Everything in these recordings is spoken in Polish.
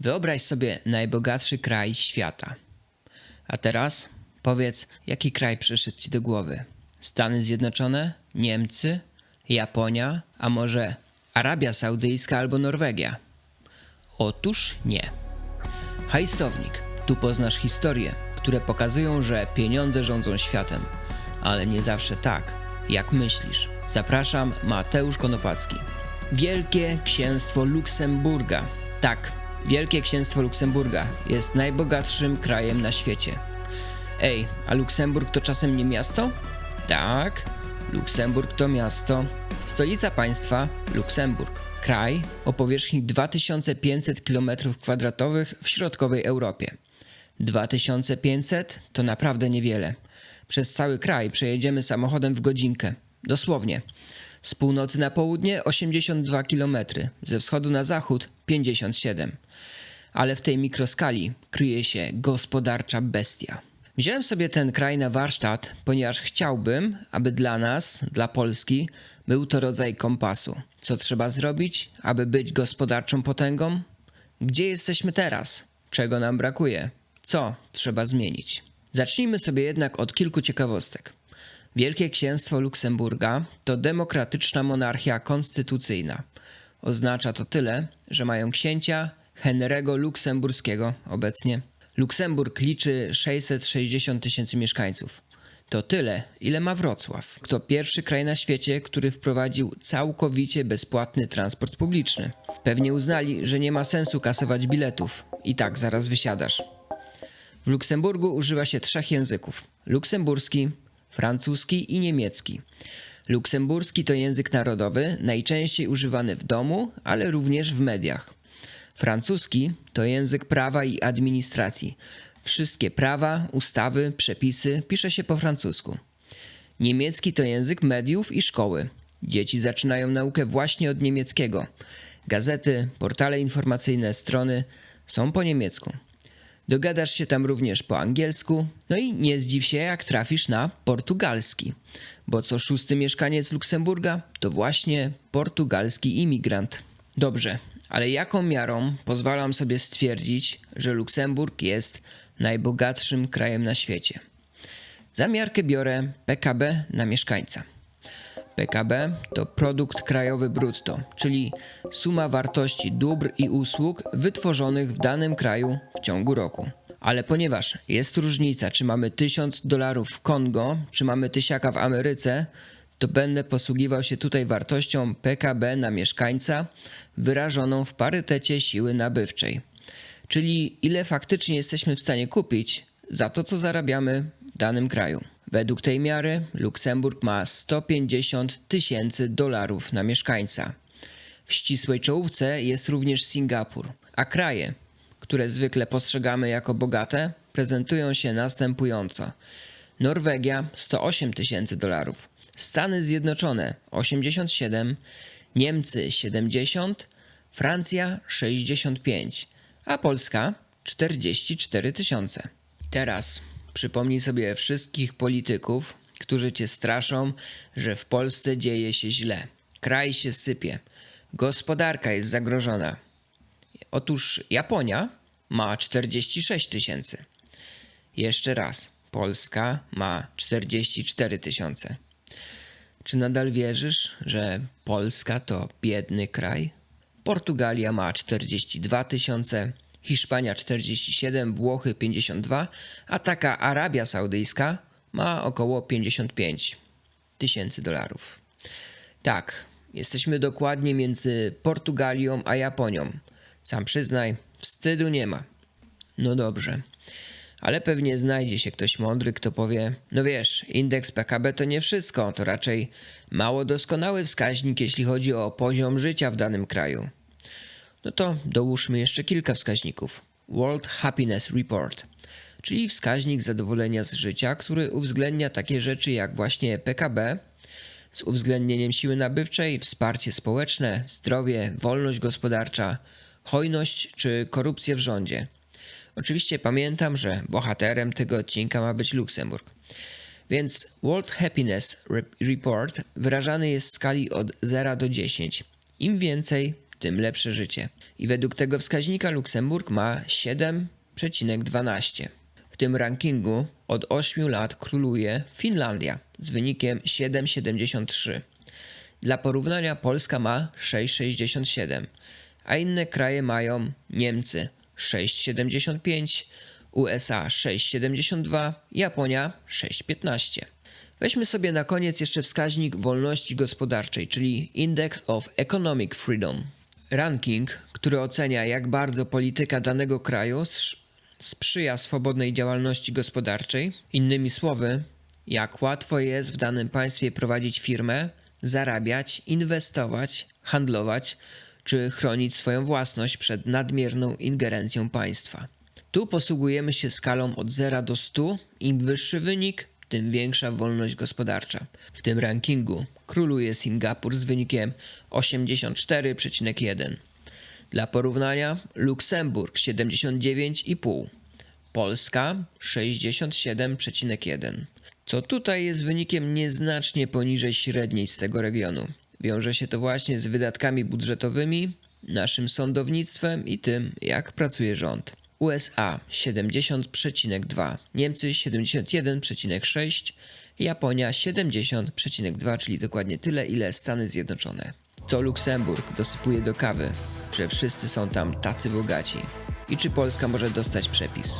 Wyobraź sobie najbogatszy kraj świata. A teraz powiedz, jaki kraj przyszedł ci do głowy? Stany Zjednoczone? Niemcy? Japonia? A może Arabia Saudyjska albo Norwegia? Otóż nie. Hajsownik. Tu poznasz historie, które pokazują, że pieniądze rządzą światem, ale nie zawsze tak, jak myślisz. Zapraszam, Mateusz Konopacki. Wielkie Księstwo Luksemburga. Tak, Wielkie Księstwo Luksemburga jest najbogatszym krajem na świecie. Ej, a Luksemburg to czasem nie miasto? Tak, Luksemburg to miasto. Stolica państwa Luksemburg. Kraj o powierzchni 2500 km2 w środkowej Europie. 2500 to naprawdę niewiele. Przez cały kraj przejedziemy samochodem w godzinkę. Dosłownie. Z północy na południe 82 km, ze wschodu na zachód 57. Ale w tej mikroskali kryje się gospodarcza bestia. Wziąłem sobie ten kraj na warsztat, ponieważ chciałbym, aby dla nas, dla Polski, był to rodzaj kompasu. Co trzeba zrobić, aby być gospodarczą potęgą? Gdzie jesteśmy teraz? Czego nam brakuje? Co trzeba zmienić? Zacznijmy sobie jednak od kilku ciekawostek. Wielkie Księstwo Luksemburga to demokratyczna monarchia konstytucyjna. Oznacza to tyle, że mają księcia Henry'ego Luksemburskiego obecnie. Luksemburg liczy 660 tysięcy mieszkańców. To tyle, ile ma Wrocław. To pierwszy kraj na świecie, który wprowadził całkowicie bezpłatny transport publiczny. Pewnie uznali, że nie ma sensu kasować biletów. I tak zaraz wysiadasz. W Luksemburgu używa się trzech języków: luksemburski, francuski i niemiecki. Luksemburski to język narodowy, najczęściej używany w domu, ale również w mediach. Francuski to język prawa i administracji. Wszystkie prawa, ustawy, przepisy pisze się po francusku. Niemiecki to język mediów i szkoły. Dzieci zaczynają naukę właśnie od niemieckiego. Gazety, portale informacyjne, strony są po niemiecku. Dogadasz się tam również po angielsku, no i nie zdziw się, jak trafisz na portugalski, bo co szósty mieszkaniec Luksemburga to właśnie portugalski imigrant. Dobrze, ale jaką miarą pozwalam sobie stwierdzić, że Luksemburg jest najbogatszym krajem na świecie? Za miarkę biorę PKB na mieszkańca. PKB to produkt krajowy brutto, czyli suma wartości dóbr i usług wytworzonych w danym kraju w ciągu roku. Ale ponieważ jest różnica, czy mamy 1000 dolarów w Kongo, czy mamy tysiaka w Ameryce, to będę posługiwał się tutaj wartością PKB na mieszkańca wyrażoną w parytecie siły nabywczej. Czyli ile faktycznie jesteśmy w stanie kupić za to, co zarabiamy w danym kraju. Według tej miary Luksemburg ma 150 tysięcy dolarów na mieszkańca. W ścisłej czołówce jest również Singapur, a kraje, które zwykle postrzegamy jako bogate, prezentują się następująco. Norwegia 108 tysięcy dolarów, Stany Zjednoczone 87, Niemcy 70, Francja 65, a Polska 44 tysiące. Teraz przypomnij sobie wszystkich polityków, którzy cię straszą, że w Polsce dzieje się źle. Kraj się sypie, gospodarka jest zagrożona. Otóż Japonia ma 46 tysięcy. Jeszcze raz, Polska ma 44 tysiące. Czy nadal wierzysz, że Polska to biedny kraj? Portugalia ma 42 tysiące, Hiszpania 47, Włochy 52, a taka Arabia Saudyjska ma około 55 tysięcy dolarów. Tak, jesteśmy dokładnie między Portugalią a Japonią. Sam przyznaj, wstydu nie ma. No dobrze. Ale pewnie znajdzie się ktoś mądry, kto powie: No wiesz, indeks PKB to nie wszystko, to raczej mało doskonały wskaźnik, jeśli chodzi o poziom życia w danym kraju. No to dołóżmy jeszcze kilka wskaźników. World Happiness Report, czyli wskaźnik zadowolenia z życia, który uwzględnia takie rzeczy jak właśnie PKB, z uwzględnieniem siły nabywczej, wsparcie społeczne, zdrowie, wolność gospodarcza, hojność czy korupcję w rządzie. Oczywiście pamiętam, że bohaterem tego odcinka ma być Luksemburg. Więc World Happiness Report wyrażany jest w skali od 0 do 10. Im więcej, tym lepsze życie. I według tego wskaźnika Luksemburg ma 7,12. W tym rankingu od 8 lat króluje Finlandia z wynikiem 7,73. Dla porównania Polska ma 6,67, a inne kraje mają Niemcy 6,75, USA 6,72, Japonia 6,15. Weźmy sobie na koniec jeszcze wskaźnik wolności gospodarczej, czyli Index of Economic Freedom. Ranking, który ocenia, jak bardzo polityka danego kraju sprzyja swobodnej działalności gospodarczej. Innymi słowy, jak łatwo jest w danym państwie prowadzić firmę, zarabiać, inwestować, handlować czy chronić swoją własność przed nadmierną ingerencją państwa. Tu posługujemy się skalą od 0 do 100. Im wyższy wynik, tym większa wolność gospodarcza. W tym rankingu króluje Singapur z wynikiem 84,1. Dla porównania Luksemburg 79,5, Polska 67,1. Co tutaj jest wynikiem nieznacznie poniżej średniej z tego regionu. Wiąże się to właśnie z wydatkami budżetowymi, naszym sądownictwem i tym, jak pracuje rząd. USA 70,2, Niemcy 71,6, Japonia 70,2, czyli dokładnie tyle, ile Stany Zjednoczone. Co Luksemburg dosypuje do kawy, że wszyscy są tam tacy bogaci. I czy Polska może dostać przepis?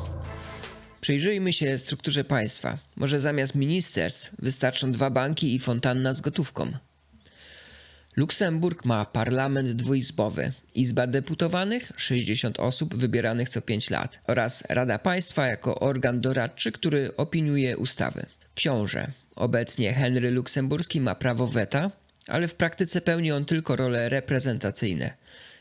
Przyjrzyjmy się strukturze państwa. Może zamiast ministerstw wystarczą dwa banki i fontanna z gotówką. Luksemburg ma parlament dwuizbowy, Izba Deputowanych 60 osób wybieranych co 5 lat oraz Rada Państwa jako organ doradczy, który opiniuje ustawy. Książę, obecnie Henry Luksemburski ma prawo weta, ale w praktyce pełni on tylko role reprezentacyjne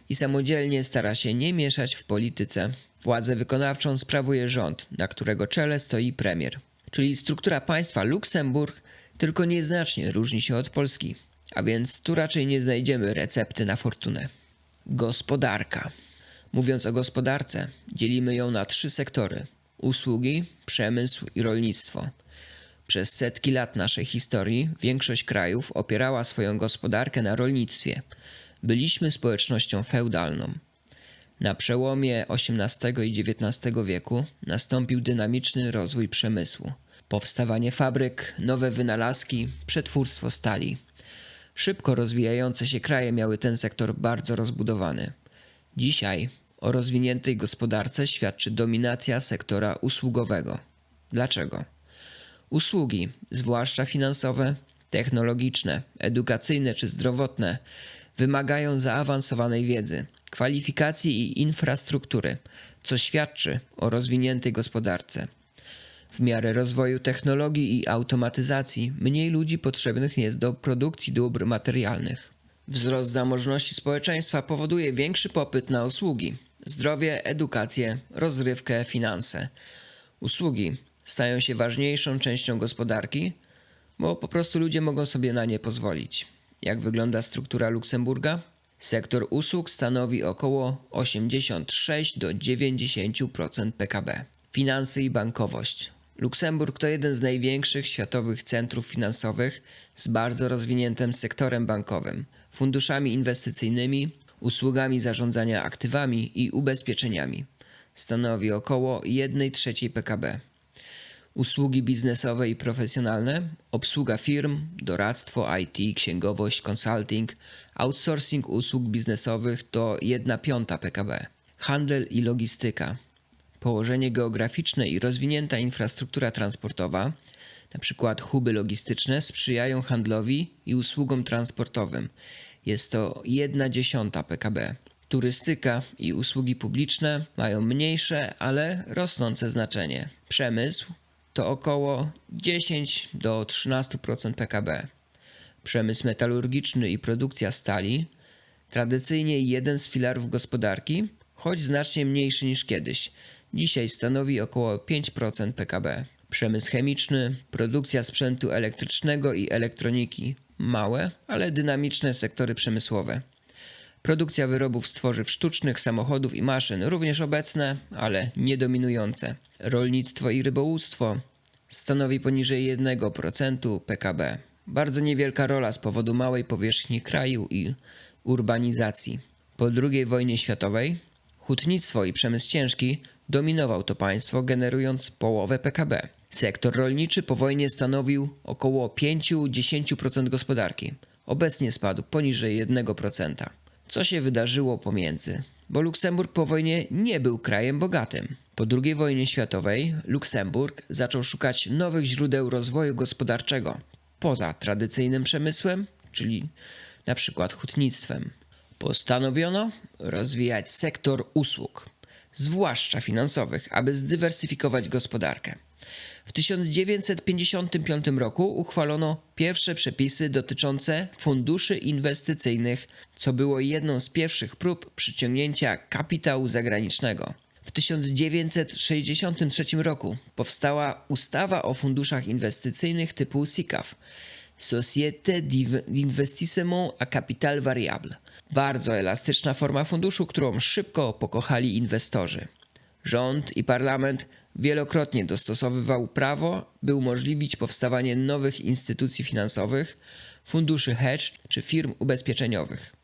i samodzielnie stara się nie mieszać w polityce. Władzę wykonawczą sprawuje rząd, na którego czele stoi premier. Czyli struktura państwa Luksemburg tylko nieznacznie różni się od Polski. A więc tu raczej nie znajdziemy recepty na fortunę. Gospodarka. Mówiąc o gospodarce, dzielimy ją na trzy sektory: usługi, przemysł i rolnictwo. Przez setki lat naszej historii większość krajów opierała swoją gospodarkę na rolnictwie. Byliśmy społecznością feudalną. Na przełomie XVIII i XIX wieku nastąpił dynamiczny rozwój przemysłu. Powstawanie fabryk, nowe wynalazki, przetwórstwo stali. Szybko rozwijające się kraje miały ten sektor bardzo rozbudowany. Dzisiaj o rozwiniętej gospodarce świadczy dominacja sektora usługowego. Dlaczego? Usługi, zwłaszcza finansowe, technologiczne, edukacyjne czy zdrowotne, wymagają zaawansowanej wiedzy, kwalifikacji i infrastruktury, co świadczy o rozwiniętej gospodarce. W miarę rozwoju technologii i automatyzacji mniej ludzi potrzebnych jest do produkcji dóbr materialnych. Wzrost zamożności społeczeństwa powoduje większy popyt na usługi: zdrowie, edukację, rozrywkę, finanse. Usługi stają się ważniejszą częścią gospodarki, bo po prostu ludzie mogą sobie na nie pozwolić. Jak wygląda struktura Luksemburga? Sektor usług stanowi około 86 do 90% PKB. Finanse i bankowość. Luksemburg to jeden z największych światowych centrów finansowych z bardzo rozwiniętym sektorem bankowym, funduszami inwestycyjnymi, usługami zarządzania aktywami i ubezpieczeniami. Stanowi około 1 trzeciej PKB. Usługi biznesowe i profesjonalne, obsługa firm, doradztwo IT, księgowość, consulting, outsourcing usług biznesowych to 1 piąta PKB. Handel i logistyka. Położenie geograficzne i rozwinięta infrastruktura transportowa, np. huby logistyczne, sprzyjają handlowi i usługom transportowym. Jest to 1 dziesiąta PKB. Turystyka i usługi publiczne mają mniejsze, ale rosnące znaczenie. Przemysł to około 10 do 13% PKB. Przemysł metalurgiczny i produkcja stali tradycyjnie jeden z filarów gospodarki, choć znacznie mniejszy niż kiedyś. Dzisiaj stanowi około 5% PKB. Przemysł chemiczny, produkcja sprzętu elektrycznego i elektroniki małe, ale dynamiczne sektory przemysłowe. Produkcja wyrobów z tworzyw sztucznych, samochodów i maszyn również obecne, ale nie dominujące. Rolnictwo i rybołówstwo stanowi poniżej 1% PKB. Bardzo niewielka rola z powodu małej powierzchni kraju i urbanizacji. Po II wojnie światowej hutnictwo i przemysł ciężki dominował to państwo, generując połowę PKB. Sektor rolniczy po wojnie stanowił około 5-10% gospodarki. Obecnie spadł poniżej 1%. Co się wydarzyło pomiędzy? Bo Luksemburg po wojnie nie był krajem bogatym. Po II wojnie światowej Luksemburg zaczął szukać nowych źródeł rozwoju gospodarczego poza tradycyjnym przemysłem, czyli na przykład hutnictwem. Postanowiono rozwijać sektor usług, zwłaszcza finansowych, aby zdywersyfikować gospodarkę. W 1955 roku uchwalono pierwsze przepisy dotyczące funduszy inwestycyjnych, co było jedną z pierwszych prób przyciągnięcia kapitału zagranicznego. W 1963 roku powstała ustawa o funduszach inwestycyjnych typu SICAV Société d'Investissement à Capital Variable. Bardzo elastyczna forma funduszu, którą szybko pokochali inwestorzy. Rząd i parlament wielokrotnie dostosowywał prawo, by umożliwić powstawanie nowych instytucji finansowych, funduszy hedge czy firm ubezpieczeniowych.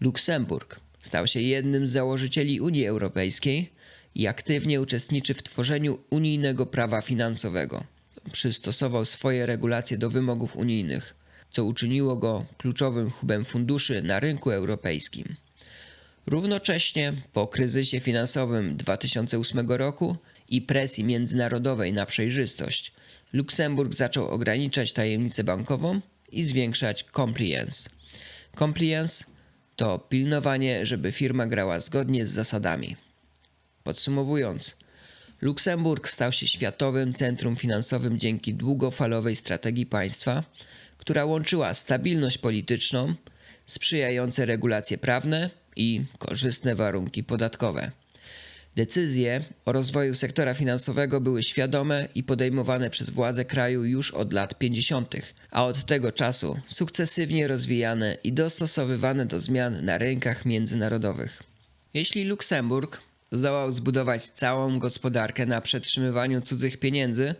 Luksemburg stał się jednym z założycieli Unii Europejskiej i aktywnie uczestniczy w tworzeniu unijnego prawa finansowego. Przystosował swoje regulacje do wymogów unijnych, co uczyniło go kluczowym hubem funduszy na rynku europejskim. Równocześnie po kryzysie finansowym 2008 roku i presji międzynarodowej na przejrzystość, Luksemburg zaczął ograniczać tajemnicę bankową i zwiększać compliance. Compliance to pilnowanie, żeby firma grała zgodnie z zasadami. Podsumowując, Luksemburg stał się światowym centrum finansowym dzięki długofalowej strategii państwa, która łączyła stabilność polityczną, sprzyjające regulacje prawne i korzystne warunki podatkowe. Decyzje o rozwoju sektora finansowego były świadome i podejmowane przez władze kraju już od lat 50., a od tego czasu sukcesywnie rozwijane i dostosowywane do zmian na rynkach międzynarodowych. Jeśli Luksemburg zdołał zbudować całą gospodarkę na przetrzymywaniu cudzych pieniędzy,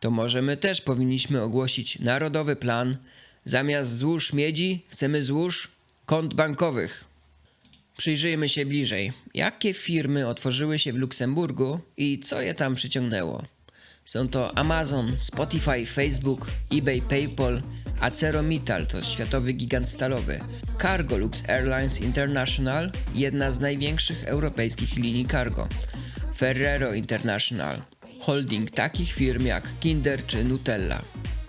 to może my też powinniśmy ogłosić narodowy plan. Zamiast złóż miedzi, chcemy złóż kont bankowych. Przyjrzyjmy się bliżej, jakie firmy otworzyły się w Luksemburgu i co je tam przyciągnęło. Są to Amazon, Spotify, Facebook, eBay, PayPal, ArcelorMittal to światowy gigant stalowy, Cargolux Airlines International, jedna z największych europejskich linii cargo, Ferrero International, holding takich firm jak Kinder czy Nutella,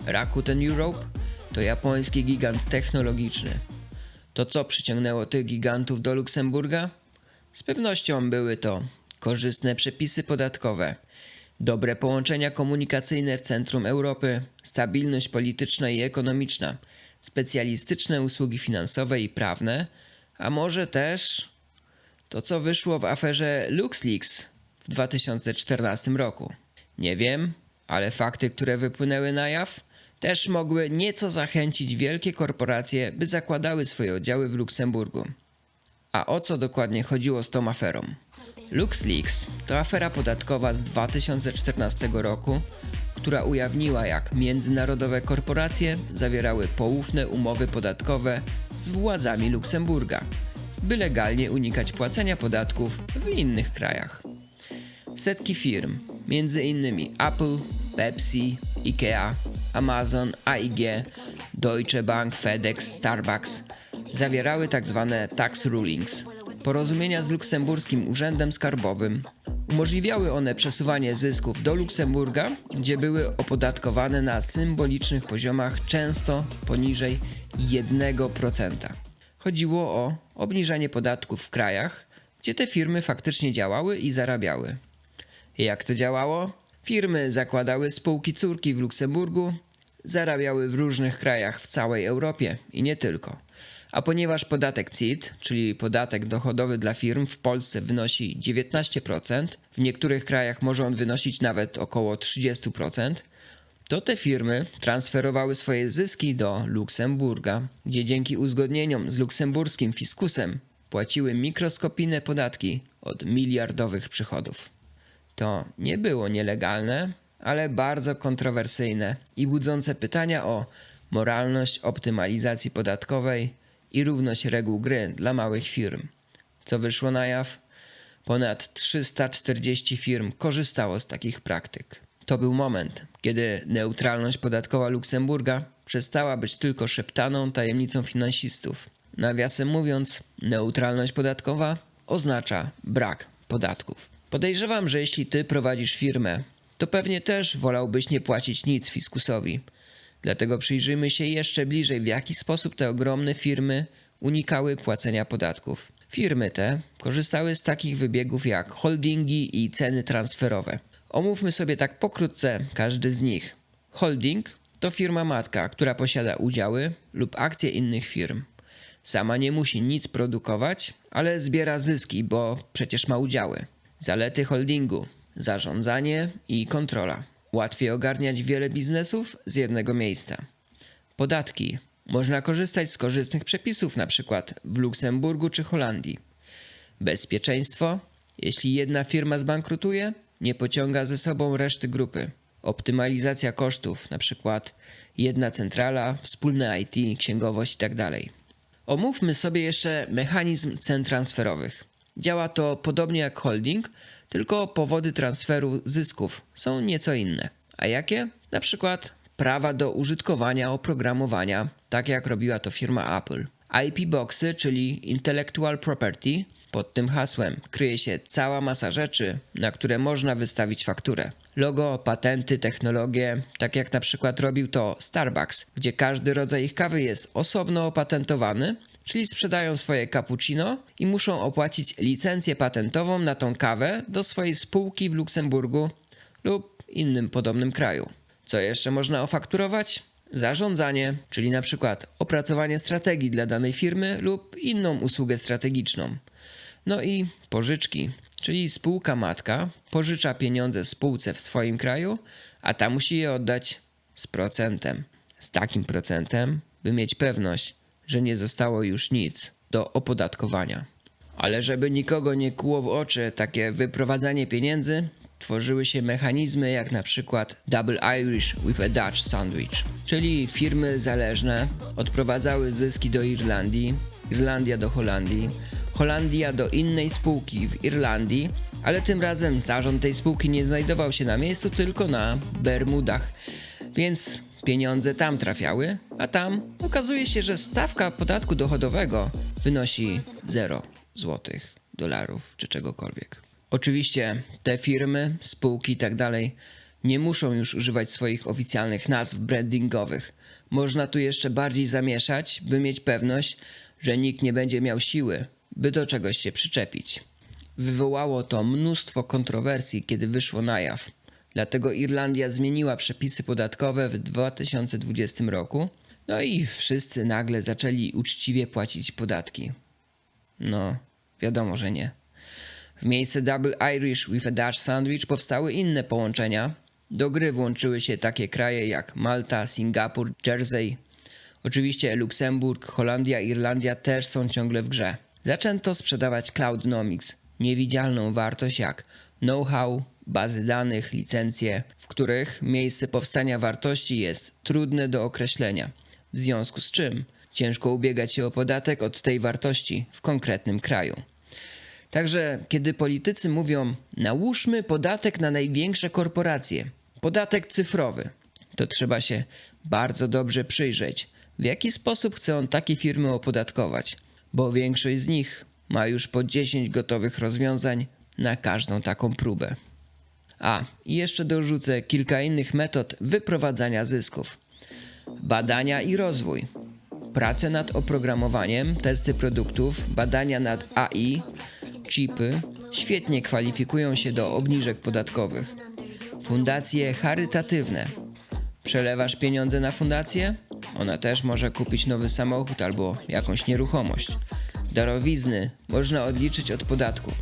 Rakuten Europe to japoński gigant technologiczny. To co przyciągnęło tych gigantów do Luksemburga? Z pewnością były to korzystne przepisy podatkowe, dobre połączenia komunikacyjne w centrum Europy, stabilność polityczna i ekonomiczna, specjalistyczne usługi finansowe i prawne, a może też to, co wyszło w aferze LuxLeaks w 2014 roku. Nie wiem, ale fakty, które wypłynęły na jaw, też mogły nieco zachęcić wielkie korporacje, by zakładały swoje oddziały w Luksemburgu. A o co dokładnie chodziło z tą aferą? LuxLeaks to afera podatkowa z 2014 roku, która ujawniła, jak międzynarodowe korporacje zawierały poufne umowy podatkowe z władzami Luksemburga, by legalnie unikać płacenia podatków w innych krajach. Setki firm, m.in. Apple, Pepsi, IKEA, Amazon, AIG, Deutsche Bank, FedEx, Starbucks zawierały tzw. Tak tax rulings. Porozumienia z luksemburskim urzędem skarbowym umożliwiały one przesuwanie zysków do Luksemburga, gdzie były opodatkowane na symbolicznych poziomach, często poniżej 1%. Chodziło o obniżanie podatków w krajach, gdzie te firmy faktycznie działały i zarabiały. Jak to działało? Firmy zakładały spółki córki w Luksemburgu, zarabiały w różnych krajach w całej Europie i nie tylko. A ponieważ podatek CIT, czyli podatek dochodowy dla firm w Polsce wynosi 19%, w niektórych krajach może on wynosić nawet około 30%, to te firmy transferowały swoje zyski do Luksemburga, gdzie dzięki uzgodnieniom z luksemburskim fiskusem płaciły mikroskopijne podatki od miliardowych przychodów. To nie było nielegalne, ale bardzo kontrowersyjne i budzące pytania o moralność optymalizacji podatkowej i równość reguł gry dla małych firm. Co wyszło na jaw? Ponad 340 firm korzystało z takich praktyk. To był moment, kiedy neutralność podatkowa Luksemburga przestała być tylko szeptaną tajemnicą finansistów. Nawiasem mówiąc, neutralność podatkowa oznacza brak podatków. Podejrzewam, że jeśli ty prowadzisz firmę, to pewnie też wolałbyś nie płacić nic fiskusowi. Dlatego przyjrzyjmy się jeszcze bliżej, w jaki sposób te ogromne firmy unikały płacenia podatków. Firmy te korzystały z takich wybiegów jak holdingi i ceny transferowe. Omówmy sobie tak pokrótce każdy z nich. Holding to firma matka, która posiada udziały lub akcje innych firm. Sama nie musi nic produkować, ale zbiera zyski, bo przecież ma udziały. Zalety holdingu: zarządzanie i kontrola. Łatwiej ogarniać wiele biznesów z jednego miejsca. Podatki. Można korzystać z korzystnych przepisów, np. w Luksemburgu czy Holandii. Bezpieczeństwo. Jeśli jedna firma zbankrutuje, nie pociąga ze sobą reszty grupy. Optymalizacja kosztów, np. jedna centrala, wspólne IT, księgowość itd. Omówmy sobie jeszcze mechanizm cen transferowych. Działa to podobnie jak holding, tylko powody transferu zysków są nieco inne. A jakie? Na przykład prawa do użytkowania oprogramowania, tak jak robiła to firma Apple. IP Boxy, czyli Intellectual Property, pod tym hasłem kryje się cała masa rzeczy, na które można wystawić fakturę. Logo, patenty, technologie, tak jak na przykład robił to Starbucks, gdzie każdy rodzaj ich kawy jest osobno opatentowany, czyli sprzedają swoje cappuccino i muszą opłacić licencję patentową na tą kawę do swojej spółki w Luksemburgu lub innym podobnym kraju. Co jeszcze można ofakturować? Zarządzanie, czyli na przykład opracowanie strategii dla danej firmy lub inną usługę strategiczną. No i pożyczki, czyli spółka matka pożycza pieniądze spółce w swoim kraju, a ta musi je oddać z procentem. Z takim procentem, by mieć pewność, że nie zostało już nic do opodatkowania. Ale żeby nikogo nie kłuło w oczy takie wyprowadzanie pieniędzy, tworzyły się mechanizmy jak na przykład Double Irish with a Dutch Sandwich, czyli firmy zależne odprowadzały zyski do Irlandii, Irlandia do Holandii, Holandia do innej spółki w Irlandii, ale tym razem zarząd tej spółki nie znajdował się na miejscu, tylko na Bermudach. Więc pieniądze tam trafiały, a tam okazuje się, że stawka podatku dochodowego wynosi 0 złotych, dolarów czy czegokolwiek. Oczywiście te firmy, spółki i tak dalej nie muszą już używać swoich oficjalnych nazw brandingowych. Można tu jeszcze bardziej zamieszać, by mieć pewność, że nikt nie będzie miał siły, by do czegoś się przyczepić. Wywołało to mnóstwo kontrowersji, kiedy wyszło na jaw. Dlatego Irlandia zmieniła przepisy podatkowe w 2020 roku, no i wszyscy nagle zaczęli uczciwie płacić podatki. No, wiadomo, że nie. W miejsce Double Irish with a Dutch Sandwich powstały inne połączenia. Do gry włączyły się takie kraje jak Malta, Singapur, Jersey. Oczywiście Luksemburg, Holandia, Irlandia też są ciągle w grze. Zaczęto sprzedawać Cloudnomics, niewidzialną wartość jak know-how, bazy danych, licencje, w których miejsce powstania wartości jest trudne do określenia. W związku z czym ciężko ubiegać się o podatek od tej wartości w konkretnym kraju. Także kiedy politycy mówią, nałóżmy podatek na największe korporacje, podatek cyfrowy, to trzeba się bardzo dobrze przyjrzeć, w jaki sposób chce on takie firmy opodatkować, bo większość z nich ma już po 10 gotowych rozwiązań na każdą taką próbę. A, i jeszcze dorzucę kilka innych metod wyprowadzania zysków. Badania i rozwój. Prace nad oprogramowaniem, testy produktów, badania nad AI, chipy świetnie kwalifikują się do obniżek podatkowych. Fundacje charytatywne. Przelewasz pieniądze na fundację? Ona też może kupić nowy samochód albo jakąś nieruchomość. Darowizny można odliczyć od podatku.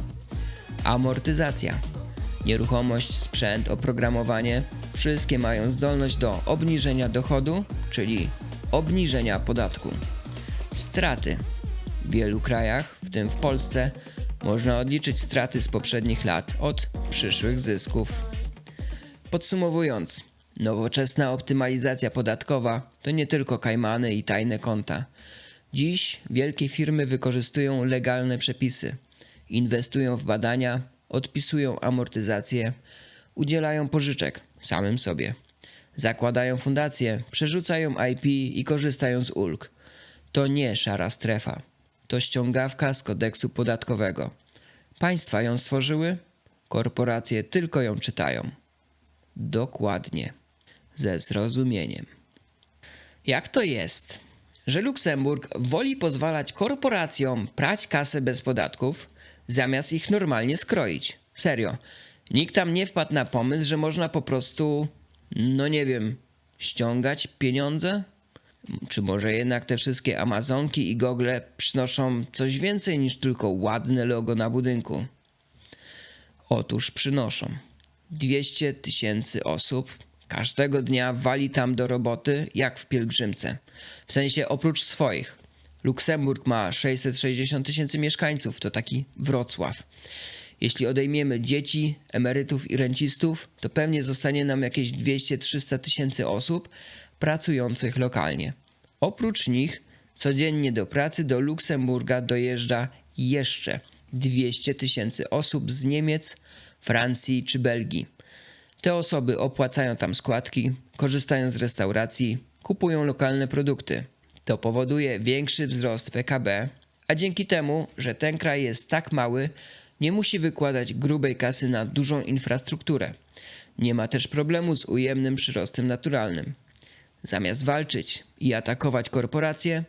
Amortyzacja. Nieruchomość, sprzęt, oprogramowanie wszystkie mają zdolność do obniżenia dochodu, czyli obniżenia podatku. Straty. W wielu krajach, w tym w Polsce, można odliczyć straty z poprzednich lat od przyszłych zysków. Podsumowując, nowoczesna optymalizacja podatkowa to nie tylko kajmany i tajne konta. Dziś wielkie firmy wykorzystują legalne przepisy, inwestują w badania, odpisują amortyzację, udzielają pożyczek samym sobie. Zakładają fundacje, przerzucają IP i korzystają z ulg. To nie szara strefa. To ściągawka z kodeksu podatkowego. Państwa ją stworzyły, korporacje tylko ją czytają. Dokładnie. Ze zrozumieniem. Jak to jest, że Luksemburg woli pozwalać korporacjom prać kasę bez podatków, zamiast ich normalnie skroić? Serio. Nikt tam nie wpadł na pomysł, że można po prostu, no nie wiem, ściągać pieniądze? Czy może jednak te wszystkie Amazonki i Google przynoszą coś więcej niż tylko ładne logo na budynku? Otóż przynoszą. 200 tysięcy osób każdego dnia wali tam do roboty jak w pielgrzymce. W sensie oprócz swoich. Luksemburg ma 660 tysięcy mieszkańców, to taki Wrocław. Jeśli odejmiemy dzieci, emerytów i rencistów, to pewnie zostanie nam jakieś 200-300 tysięcy osób pracujących lokalnie. Oprócz nich codziennie do pracy do Luksemburga dojeżdża jeszcze 200 tysięcy osób z Niemiec, Francji czy Belgii. Te osoby opłacają tam składki, korzystają z restauracji, kupują lokalne produkty. To powoduje większy wzrost PKB, a dzięki temu, że ten kraj jest tak mały, nie musi wykładać grubej kasy na dużą infrastrukturę. Nie ma też problemu z ujemnym przyrostem naturalnym. Zamiast walczyć i atakować korporacje,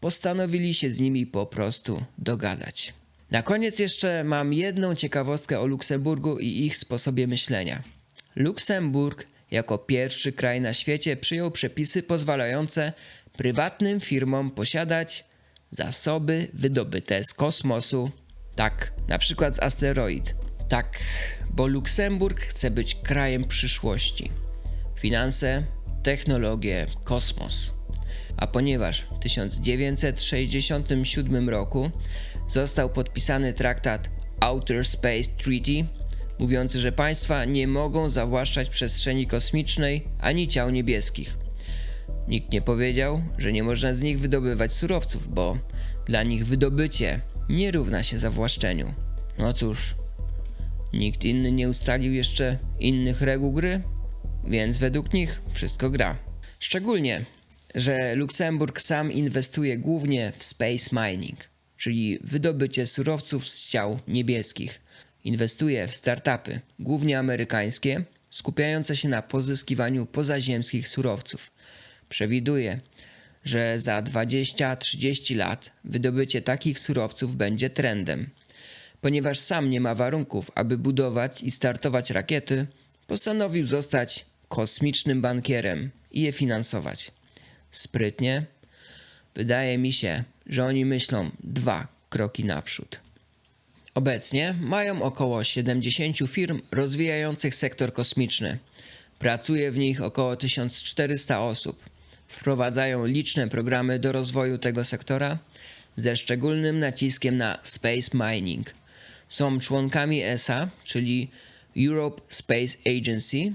postanowili się z nimi po prostu dogadać. Na koniec jeszcze mam jedną ciekawostkę o Luksemburgu i ich sposobie myślenia. Luksemburg jako pierwszy kraj na świecie przyjął przepisy pozwalające prywatnym firmom posiadać zasoby wydobyte z kosmosu. Tak, na przykład z asteroid. Tak, bo Luksemburg chce być krajem przyszłości. Finanse, technologie, kosmos. A ponieważ w 1967 roku został podpisany traktat Outer Space Treaty, mówiący, że państwa nie mogą zawłaszczać przestrzeni kosmicznej ani ciał niebieskich. Nikt nie powiedział, że nie można z nich wydobywać surowców, bo dla nich wydobycie nie równa się zawłaszczeniu. No cóż, nikt inny nie ustalił jeszcze innych reguł gry, więc według nich wszystko gra. Szczególnie, że Luksemburg sam inwestuje głównie w space mining, czyli wydobycie surowców z ciał niebieskich. Inwestuje w startupy, głównie amerykańskie, skupiające się na pozyskiwaniu pozaziemskich surowców. Przewiduje, że za 20-30 lat wydobycie takich surowców będzie trendem. Ponieważ sam nie ma warunków, aby budować i startować rakiety, postanowił zostać kosmicznym bankierem i je finansować. Sprytnie? Wydaje mi się, że oni myślą dwa kroki naprzód. Obecnie mają około 70 firm rozwijających sektor kosmiczny. Pracuje w nich około 1400 osób. Wprowadzają liczne programy do rozwoju tego sektora ze szczególnym naciskiem na space mining. Są członkami ESA, czyli Europe Space Agency,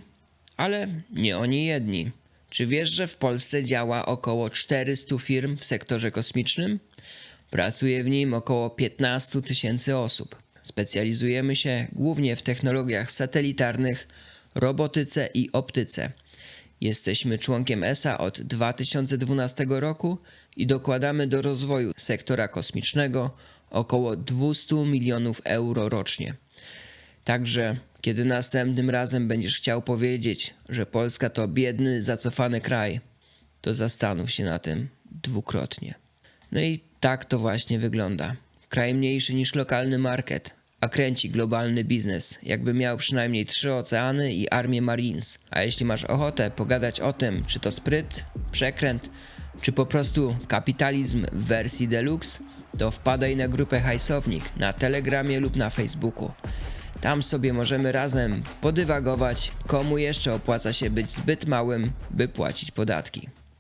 ale nie oni jedni. Czy wiesz, że w Polsce działa około 400 firm w sektorze kosmicznym? Pracuje w nim około 15 tysięcy osób. Specjalizujemy się głównie w technologiach satelitarnych, robotyce i optyce. Jesteśmy członkiem ESA od 2012 roku i dokładamy do rozwoju sektora kosmicznego około 200 milionów euro rocznie. Także, kiedy następnym razem będziesz chciał powiedzieć, że Polska to biedny, zacofany kraj, to zastanów się na tym dwukrotnie. No i tak to właśnie wygląda. Kraj mniejszy niż lokalny market, a kręci globalny biznes, jakby miał przynajmniej trzy oceany i armię Marines. A jeśli masz ochotę pogadać o tym, czy to spryt, przekręt, czy po prostu kapitalizm w wersji deluxe, to wpadaj na grupę Hajsownik na Telegramie lub na Facebooku. Tam sobie możemy razem podywagować, komu jeszcze opłaca się być zbyt małym, by płacić podatki.